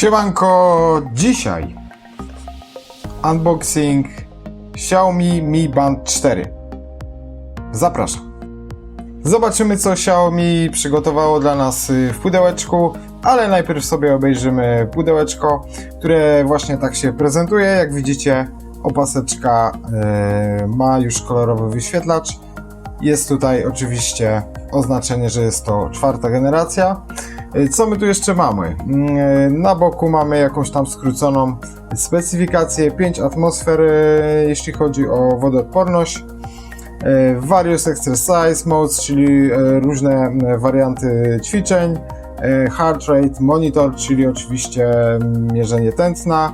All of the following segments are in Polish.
Siemanko, dzisiaj unboxing Xiaomi Mi Band 4. Zapraszam. Zobaczymy co Xiaomi przygotowało dla nas y, w pudełeczku, ale najpierw sobie obejrzymy pudełeczko, które właśnie tak się prezentuje. Jak widzicie, opaseczka y, ma już kolorowy wyświetlacz. Jest tutaj oczywiście oznaczenie, że jest to czwarta generacja. Y, Co my tu jeszcze mamy? Mm, y, Na boku mamy jakąś tam skróconą specyfikację 5 atmosfer, y, jeśli chodzi o wodoodporność. Various exercise modes, czyli różne warianty ćwiczeń. Heart rate monitor, czyli oczywiście mierzenie tętna.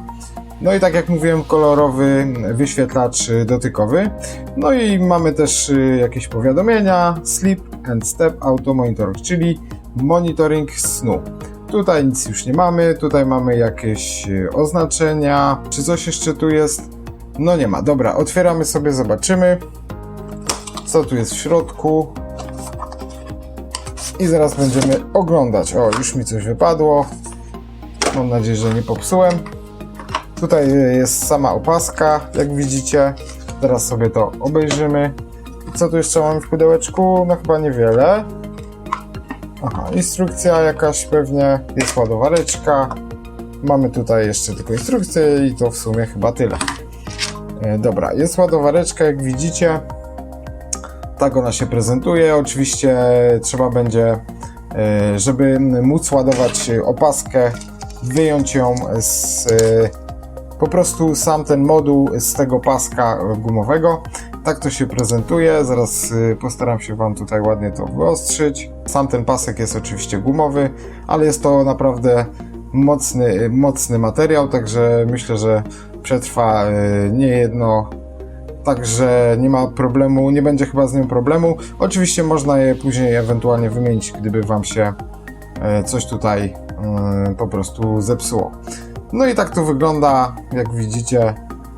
No i tak jak mówiłem, kolorowy wyświetlacz y, dotykowy. No i mamy też y, jakieś powiadomienia, sleep and step auto monitoring, czyli monitoring snu. Tutaj nic już nie mamy, tutaj mamy jakieś y, oznaczenia. Czy coś jeszcze tu jest? No nie ma. Dobra, otwieramy sobie, zobaczymy co tu jest w środku. I zaraz będziemy oglądać. O, już mi coś wypadło. Mam nadzieję, że nie popsułem. Tutaj jest sama opaska, jak widzicie. Teraz sobie to obejrzymy. Co tu jeszcze mamy w pudełeczku? No chyba niewiele. Aha, instrukcja jakaś pewnie, jest ładowareczka. Mamy tutaj jeszcze tylko instrukcję i to w sumie chyba tyle. E, dobra, jest ładowareczka, jak widzicie. Tak ona się prezentuje. Oczywiście trzeba będzie, e, żeby móc ładować opaskę, wyjąć ją z e, po prostu sam ten moduł z tego paska gumowego. Tak to się prezentuje. Zaraz y, postaram się Wam tutaj ładnie to wyostrzyć. Sam ten pasek jest oczywiście gumowy, ale jest to naprawdę mocny, mocny materiał, także myślę, że przetrwa y, nie jedno. Także nie ma problemu, nie będzie chyba z nią problemu. Oczywiście można je później ewentualnie wymienić, gdyby Wam się e, coś tutaj y, po prostu zepsuło. No i tak to wygląda, jak widzicie,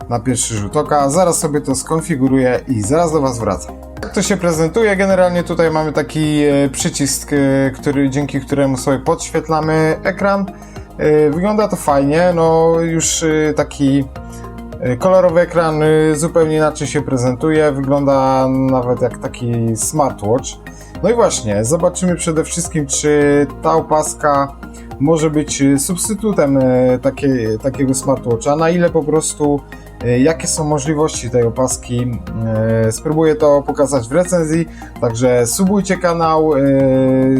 na pierwszy rzut oka. Zaraz sobie to skonfiguruję i zaraz do Was wracam. Jak to się prezentuje? Generalnie tutaj mamy taki e, przycisk, e, który, dzięki któremu sobie podświetlamy ekran. E, Wygląda to fajnie, no już taki kolorowy ekran zupełnie inaczej się prezentuje. Wygląda nawet jak taki smartwatch. No i właśnie, zobaczymy przede wszystkim, czy ta opaska może być e, substytutem e, takie, takiego smartwatcha, na ile po prostu, e, jakie są możliwości tej opaski. Spróbuję to pokazać w recenzji, także subujcie kanał,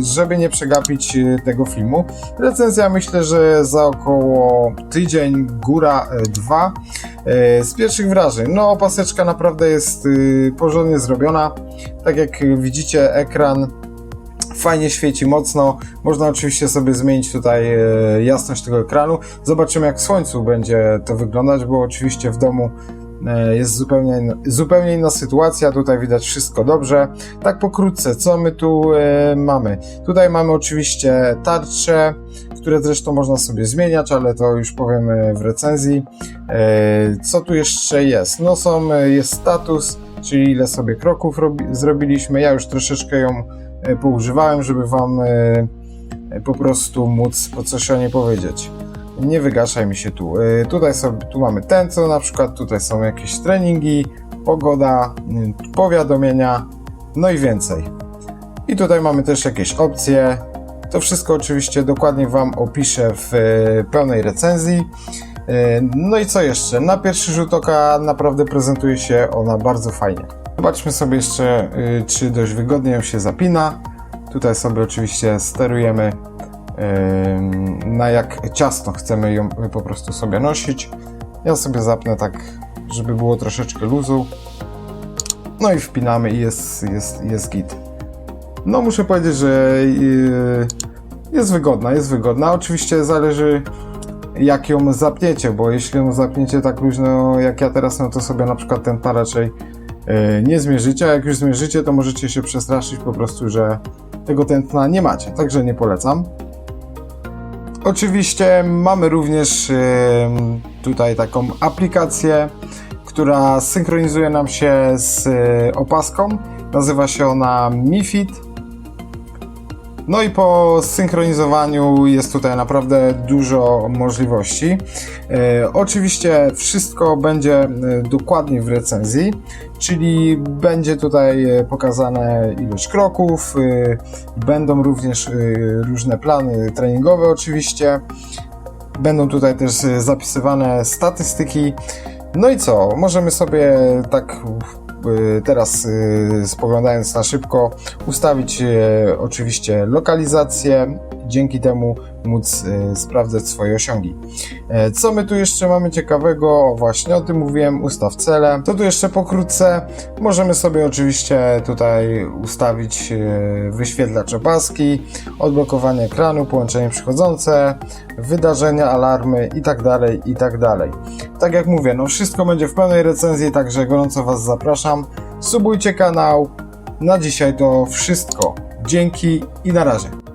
żeby nie przegapić tego filmu. Recenzja myślę, że za około tydzień, góra dwa. Z pierwszych wrażeń, no opaseczka naprawdę jest porządnie zrobiona. Tak jak widzicie, ekran fajnie świeci mocno. Można oczywiście sobie zmienić tutaj e, jasność tego ekranu. Zobaczymy jak w słońcu będzie to wyglądać, bo oczywiście w domu e, jest zupełnie, inna- zupełnie inna sytuacja. Tutaj widać wszystko dobrze. Tak pokrótce, co my tu e, mamy? Tutaj mamy oczywiście tarcze, które zresztą można sobie zmieniać, ale to już powiem e, w recenzji. Co tu jeszcze jest? No są, jest status, czyli ile sobie kroków robi, zrobiliśmy. Ja już troszeczkę ją poużywałem, żeby Wam e, e, po prostu móc po coś o niej powiedzieć. Nie wygaszaj mi się tu. E, Tutaj sobie, tu mamy ten, co na przykład, tutaj są jakieś treningi, pogoda, powiadomienia, no i więcej. I tutaj mamy też jakieś opcje. To wszystko oczywiście dokładnie Wam opiszę w e, pełnej recenzji. E, No i co jeszcze? Na pierwszy rzut oka naprawdę prezentuje się ona bardzo fajnie. Zobaczmy sobie jeszcze, y, czy dość wygodnie ją się zapina. Tutaj sobie oczywiście sterujemy na jak ciasno chcemy ją po prostu sobie nosić. Ja sobie zapnę tak, żeby było troszeczkę luzu. No i wpinamy i jest, jest, jest git. No muszę powiedzieć, że yy, jest wygodna, jest wygodna. Oczywiście zależy jak ją zapniecie, bo jeśli ją zapniecie tak luźno jak ja teraz, no to sobie na przykład ten raczej nie zmierzycie, a jak już zmierzycie, to możecie się przestraszyć po prostu, że tego tętna nie macie, także nie polecam. Oczywiście mamy również tutaj taką aplikację, która synchronizuje nam się z e, opaską. Nazywa się ona MiFit. No i po synchronizowaniu jest tutaj naprawdę dużo możliwości. E, oczywiście wszystko będzie e, dokładnie w recenzji, czyli będzie tutaj e, pokazane ilość kroków, będą również różne plany treningowe oczywiście. Będą tutaj też zapisywane statystyki. No i co? Możemy sobie tak teraz e, spoglądając na szybko ustawić e, oczywiście lokalizację, dzięki temu móc e, sprawdzać swoje osiągi. E, Co my tu jeszcze mamy ciekawego? Właśnie o tym mówiłem, ustaw cele. To tu jeszcze pokrótce. Możemy sobie oczywiście tutaj ustawić e, wyświetlacz opaski, odblokowanie ekranu, połączenie przychodzące, wydarzenia, alarmy i tak dalej, i tak. Tak jak mówię, no wszystko będzie w pełnej recenzji, także gorąco Was zapraszam. Subujcie kanał. Na dzisiaj to wszystko. Dzięki i na razie.